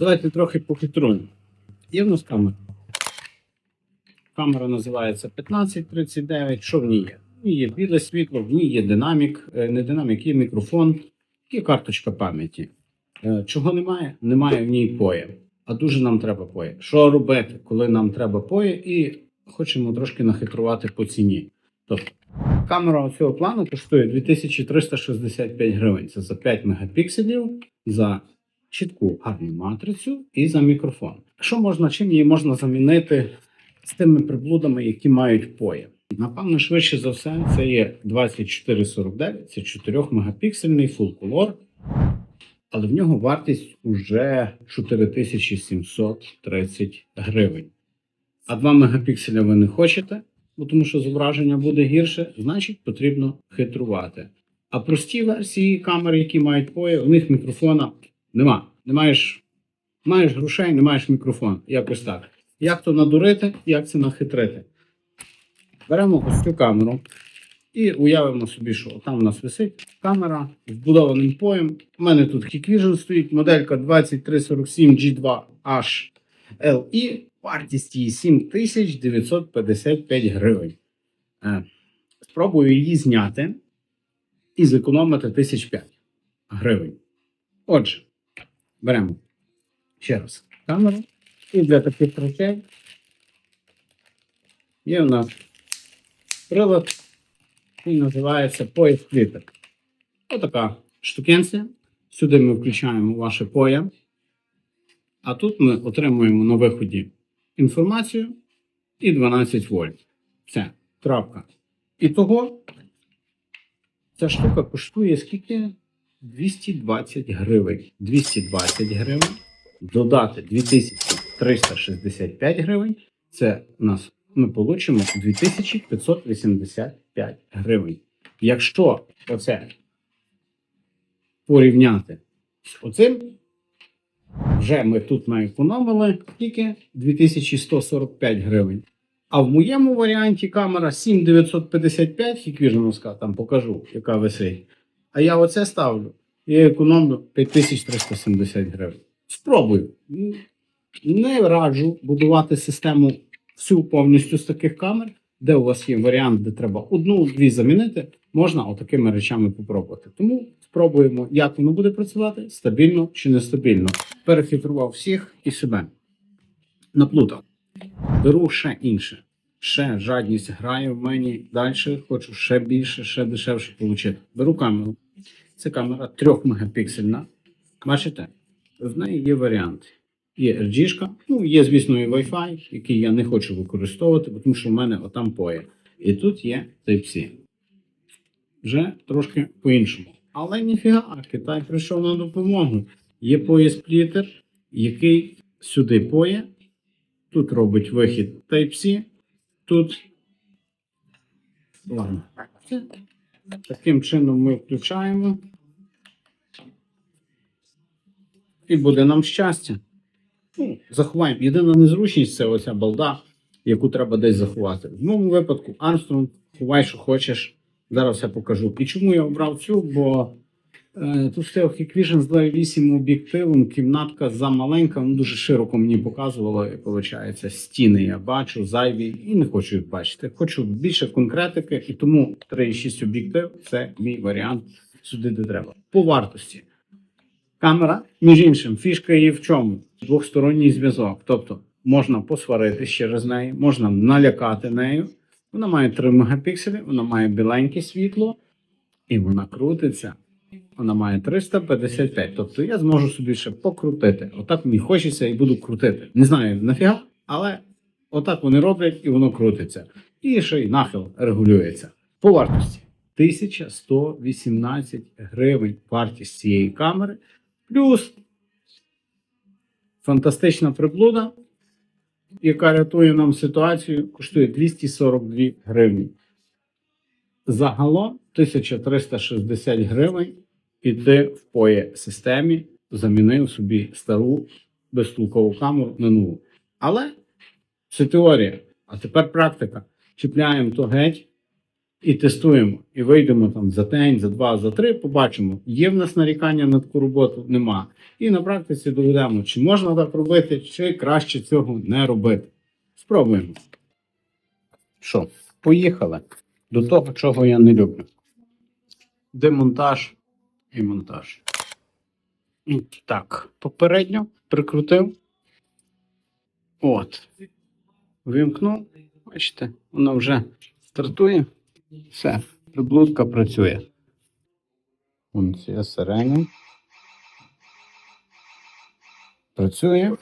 Давайте трохи похитруємо. Є в нас камера. Камера називається 1539. Що в ній є? В ній є біле світло, в ній є динамік, е, не динамік, є мікрофон, є карточка пам'яті. Е, Чого немає? Немає в ній поя. А дуже нам треба поя. Що робити, коли нам треба поя, і хочемо трошки нахитрувати по ціні. Тобто, камера цього плану коштує 2365 гривень. Це за 5 мегапікселів, за чітку гарну матрицю і за мікрофон. Що можна, чим її можна замінити з тими приблудами, які мають поя? Напевно, швидше за все, це є 2449, це 4 мегапіксельний color, але в нього вартість уже 4730 гривень. А 2 мегапікселя ви не хочете, бо тому що зображення буде гірше, значить потрібно хитрувати. А прості версії камер, які мають поя, у них мікрофона нема. Не маєш, маєш грошей, не маєш мікрофон. Якось так. Як то надурити, як це нахитрити? Беремо ось цю камеру і уявимо собі, що там у нас висить камера з вбудованим поєм. У мене тут Hikvision стоїть, моделька 2347 G2H LE, вартість її 7955 гривень. Е, Спробую її зняти і зекономити 1005 гривень. Отже, беремо ще раз камеру. І для таких речей є у нас прилад, який називається пояс кліпер. Отака штукенція. Сюди ми включаємо ваше поя. А тут ми отримуємо на виході інформацію і 12 вольт. Все, крапка. І того ця штука коштує скільки? 220 гривень. 220 гривень. Додати 2365 гривень. Це нас ми получимо 2585 гривень. Якщо оце порівняти з оцим, вже ми тут наекономили тільки 2145 гривень. А в моєму варіанті камера 7955 хіквіжновська, там покажу, яка висить. А я оце ставлю. Я економлю 5370 гривень. Спробую. Не раджу будувати систему всю повністю з таких камер, де у вас є варіант, де треба одну-дві замінити, можна отакими речами попробувати. Тому спробуємо, як воно буде працювати, стабільно чи нестабільно. Перехитрував всіх і себе. Наплутав. Беру ще інше. Ще жадність грає в мені далі. Хочу ще більше, ще дешевше отримати. Беру камеру. Це камера 3 мегапіксельна. Бачите, в неї є варіанти. Є RG, ну є, звісно, і Wi-Fi, який я не хочу використовувати, тому що в мене отам поє. І тут є Type-C. Вже трошки по-іншому. Але ніфіга, Китай прийшов на допомогу. Є поє-сплітер, який сюди поє. Тут робить вихід Type-C. Тут. Ладно. Таким чином ми включаємо. І буде нам щастя. Ну, заховаємо. Єдина незручність це оця балда, яку треба десь заховати. В моєму випадку Армстронг, ховай, що хочеш. Зараз я покажу. І чому я обрав цю? Бо тут стояв Hikvision з 2.8 об'єктивом, кімнатка замаленька, ну дуже широко мені показувало, і виходить, стіни я бачу, зайві, і не хочу їх бачити. Хочу більше конкретики, і тому 3.6 об'єктив це мій варіант сюди, де треба. По вартості. Камера, між іншим, фішка її в чому? Двохсторонній зв'язок. Тобто можна посваритися через неї, можна налякати нею. Вона має 3 мегапікселі, вона має біленьке світло, і вона крутиться. Вона має 355. Тобто я зможу собі ще покрутити. Отак мені хочеться і буду крутити. Не знаю нафіга, але отак вони роблять і воно крутиться. І ще й нахил регулюється. По вартості 1118 гривень вартість цієї камери. Плюс фантастична приблуда, яка рятує нам ситуацію, коштує 242 гривні. Загалом 1360 гривень іти в поє системі, замінив собі стару безтолкову камеру на нову. Але це теорія. А тепер практика. Чіпляємо то геть, і тестуємо, і вийдемо там за день, за два, за три, побачимо, є в нас нарікання на таку роботу, нема. І на практиці доведемо, чи можна так робити, чи краще цього не робити. Спробуємо. Що, поїхали до того, чого я не люблю. Демонтаж і монтаж. Так, попередньо прикрутив. От. Вимкнув. Бачите, воно вже стартує. Все, приблудка працює. Функція сирени. Працює.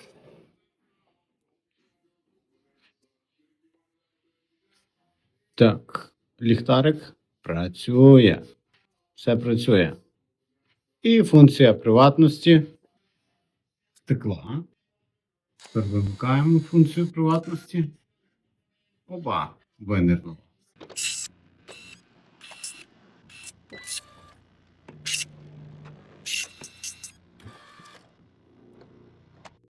Так, ліхтарик працює. Все працює. І функція приватності втекла. Тепер вимикаємо функцію приватності. Оба виникнуло.